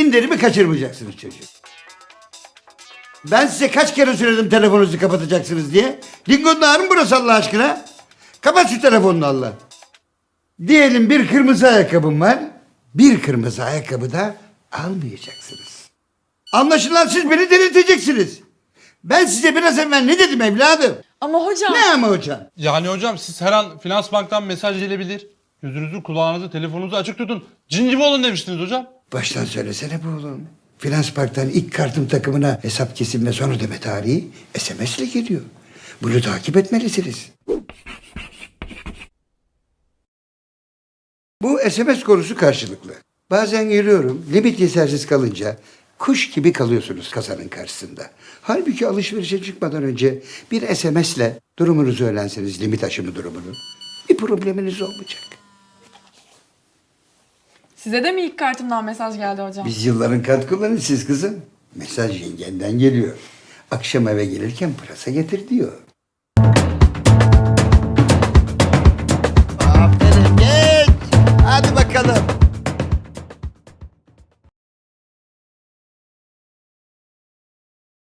İndirimi kaçırmayacaksınız çocuğum. Ben size kaç kere söyledim telefonunuzu kapatacaksınız diye. Dingo'nun ağrı mı burası Allah aşkına? Kapat şu telefonunu Allah. Diyelim bir kırmızı ayakkabım var. Bir kırmızı ayakkabı da almayacaksınız. Anlaşılan siz beni delirteceksiniz. Ben size biraz evvel ne dedim evladım? Ama hocam. Ne ama hocam? Yani hocam siz her an finans banktan mesaj gelebilir. Gözünüzü, kulağınızı, telefonunuzu açık tutun. Cin gibi olun demiştiniz hocam. Baştan söylesene bu oğlum. Finans Park'tan ilk kartım takımına hesap kesim ve son ödeme tarihi SMS ile geliyor. Bunu takip etmelisiniz. Bu SMS konusu karşılıklı. Bazen geliyorum, limit yetersiz kalınca kuş gibi kalıyorsunuz kasanın karşısında. Halbuki alışverişe çıkmadan önce bir SMS'le durumunuzu öğrenseniz limit aşımı durumunu bir probleminiz olmayacak. Size de mi ilk kartımdan mesaj geldi hocam? Biz yılların kart kullanıcısıyız kızım. Mesaj yengenden geliyor. Akşam eve gelirken pırasa getir diyor.